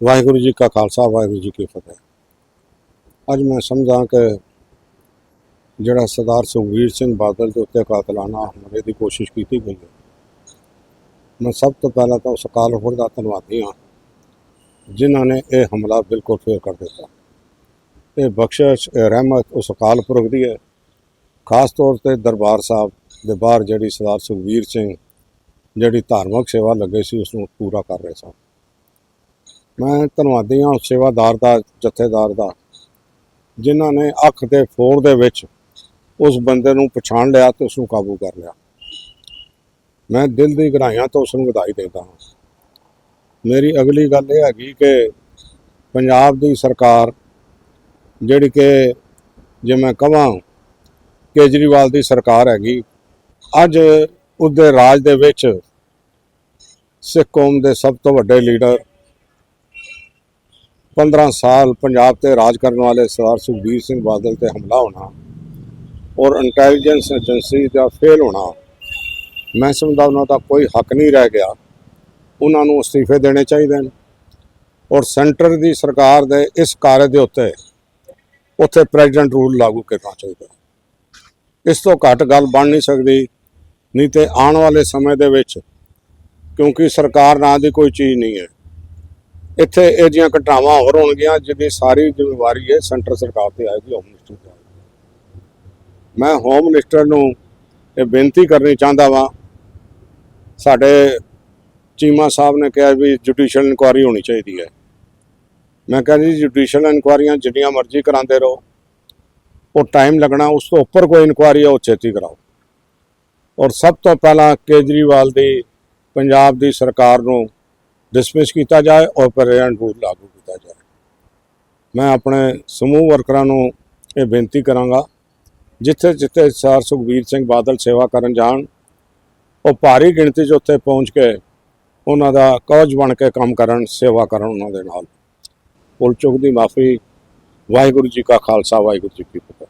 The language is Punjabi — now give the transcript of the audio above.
ਵਾਹਿਗੁਰੂ ਜੀ ਕਾ ਖਾਲਸਾ, ਵਾਹਿਗੁਰੂ ਜੀ ਕੀ ਫਤਿਹ। ਅੱਜ ਮੈਂ ਸਮਝਾਂ ਕਿ ਜਿਹੜਾ ਸਰਦਾਰ ਸੁਖਬੀਰ ਸਿੰਘ ਬਾਦਲ ਦੇ ਉੱਤੇ ਕਾਤਲਾਨਾ ਹਮਲੇ ਦੀ ਕੋਸ਼ਿਸ਼ ਕੀਤੀ ਗਈ ਹੈ, ਮੈਂ ਸਭ ਤੋਂ ਪਹਿਲਾਂ ਤਾਂ ਉਸ ਅਕਾਲ ਦਾ ਧੰਨਵਾਦੀ ਹਾਂ, ਜਿਨ੍ਹਾਂ ਨੇ ਇਹ ਹਮਲਾ ਬਿਲਕੁਲ ਫੇਰ ਕਰ ਦਿੱਤਾ। ਇਹ ਬਖਸ਼ਿਸ਼, ਇਹ ਰਹਿਮਤ ਉਸ ਅਕਾਲ ਪੁਰਖ ਦੀ ਹੈ। ਖਾਸ ਤੌਰ ਤੇ ਦਰਬਾਰ ਸਾਹਿਬ ਦੇ ਬਾਹਰ ਜਿਹੜੀ ਸਰਦਾਰ ਸੁਖਬੀਰ ਸਿੰਘ, ਜਿਹੜੀ ਧਾਰਮਿਕ ਸੇਵਾ ਲੱਗੇ ਸੀ ਉਸ ਨੂੰ ਪੂਰਾ ਕਰ ਰਹੇ ਸਨ। ਮੈਂ ਧੰਨਵਾਦੀ ਹਾਂ ਸੇਵਾਦਾਰ ਦਾ, ਜਥੇਦਾਰ ਦਾ, ਜਿਨ੍ਹਾਂ ਨੇ ਅੱਖ ਦੇ ਫੋੜ ਦੇ ਵਿੱਚ ਉਸ ਬੰਦੇ ਨੂੰ ਪਛਾਣ ਲਿਆ ਤੇ ਉਸ ਨੂੰ ਕਾਬੂ ਕਰ ਲਿਆ। ਮੈਂ ਦਿਲ ਦੀ ਗਹਿਰਾਈਆਂ ਤੋਂ ਉਸ ਨੂੰ ਵਧਾਈ ਦਿੰਦਾ ਹਾਂ। ਮੇਰੀ ਅਗਲੀ ਗੱਲ ਇਹ ਹੈਗੀ ਕਿ ਪੰਜਾਬ ਦੀ ਸਰਕਾਰ, ਜਿਹੜੀ ਕਿ ਜੇ ਮੈਂ ਕਹਾਂ ਕੇਜਰੀਵਾਲ ਦੀ ਸਰਕਾਰ ਹੈਗੀ, ਅੱਜ ਉਹਦੇ ਰਾਜ ਦੇ ਵਿੱਚ ਸਿੱਖ ਕੌਮ ਦੇ ਸਭ ਤੋਂ ਵੱਡੇ ਲੀਡਰ 15 ਸਾਲ ਪੰਜਾਬ ਤੇ ਰਾਜ ਕਰਨ ਵਾਲੇ ਸਰਦਾਰ ਸੁਖਬੀਰ ਸਿੰਘ ਬਾਦਲ ਤੇ ਹਮਲਾ ਹੋਣਾ ਔਰ ਇੰਟੈਲੀਜੈਂਸ ਏਜੰਸੀ ਦਾ ਫੇਲ ਹੋਣਾ, ਮੈਂ ਸਮਝਦਾ ਉਹਨਾਂ ਦਾ ਕੋਈ ਹੱਕ ਨਹੀਂ ਰਹਿ ਗਿਆ। ਉਹਨਾਂ ਨੂੰ ਅਸਤੀਫੇ ਦੇਣੇ ਚਾਹੀਦੇ ਨੇ। ਔਰ ਸੈਂਟਰ ਦੀ ਸਰਕਾਰ ਦੇ ਇਸ ਕਾਰਜ ਦੇ ਉੱਤੇ ਉੱਥੇ ਪ੍ਰੈਜ਼ੀਡੈਂਟ ਰੂਲ ਲਾਗੂ ਕਰਨਾ ਚਾਹੀਦਾ। ਇਸ ਤੋਂ ਘੱਟ ਗੱਲ ਬਣ ਨਹੀਂ ਸਕਦੀ, ਨਹੀਂ ਤੇ ਆਉਣ ਵਾਲੇ ਸਮੇਂ ਦੇ ਵਿੱਚ ਕਿਉਂਕਿ ਸਰਕਾਰ ਨਾਂ ਦੀ ਕੋਈ ਚੀਜ਼ ਨਹੀਂ ਹੈ। ਇੱਥੇ ਇਹ ਜੀਆਂ ਘਟਨਾਵਾਂ ਹੋਰ ਹੋਣਗੀਆਂ ਜਿਹਦੀ ਸਾਰੀ ਜ਼ਿੰਮੇਵਾਰੀ ਹੈ ਸੈਂਟਰ ਸਰਕਾਰ ਤੇ ਆਏਗੀ ਹੋਮ ਮਿਨਿਸਟਰ ਤੇ ਮੈਂ ਹੋਮ ਮਿਨਿਸਟਰ ਨੂੰ ਇਹ ਬੇਨਤੀ ਕਰਨੀ ਚਾਹੁੰਦਾ ਵਾਂ। ਸਾਡੇ ਚੀਮਾ ਸਾਹਿਬ ਨੇ ਕਿਹਾ ਵੀ ਜੁਡੀਸ਼ੀਅਲ ਇਨਕੁਆਰੀ ਹੋਣੀ ਚਾਹੀਦੀ ਹੈ। ਮੈਂ ਕਹਿੰਦਾ ਜੀ ਜੁਡੀਸ਼ੀਅਲ ਇਨਕੁਆਰੀਆਂ ਜਿੰਨੀਆਂ ਮਰਜ਼ੀ ਕਰਾਉਂਦੇ ਰਹੋ। ਉਹ ਟਾਈਮ ਲੱਗਣਾ, ਉਸ ਤੋਂ ਉੱਪਰ ਕੋਈ ਇਨਕੁਆਰੀ ਹੈ ਉਹ ਛੇਤੀ ਕਰਾਓ। ਔਰ ਸਭ ਤੋਂ ਪਹਿਲਾਂ ਕੇਜਰੀਵਾਲ ਦੀ, ਪੰਜਾਬ ਦੀ ਸਰਕਾਰ ਨੂੰ ਡਿਸਮਿਸ ਕੀਤਾ ਜਾਏ ਔਰ ਪ੍ਰੈਜ਼ੀਡੈਂਟ ਰੂਲ ਲਾਗੂ ਕੀਤਾ ਜਾਏ। ਮੈਂ ਆਪਣੇ ਸਮੂਹ ਵਰਕਰਾਂ ਨੂੰ ਇਹ ਬੇਨਤੀ ਕਰਾਂਗਾ, ਜਿੱਥੇ ਜਿੱਥੇ ਸਰ ਸੁਖਬੀਰ ਸਿੰਘ ਬਾਦਲ ਸੇਵਾ ਕਰਨ ਜਾਣ, ਉਹ ਭਾਰੀ ਗਿਣਤੀ 'ਚ ਉੱਥੇ ਪਹੁੰਚ ਕੇ ਉਹਨਾਂ ਦਾ ਕੌਜ ਬਣ ਕੇ ਕੰਮ ਕਰਨ, ਸੇਵਾ ਕਰਨ ਉਹਨਾਂ ਦੇ ਨਾਲ। ਪੁੱਲ ਚੁੱਕ ਦੀ ਮਾਫੀ, ਵਾਹਿਗੁਰੂ ਜੀ ਕਾ ਖਾਲਸਾ, ਵਾਹਿਗੁਰੂ ਜੀ ਕੀ ਫਤਿਹ।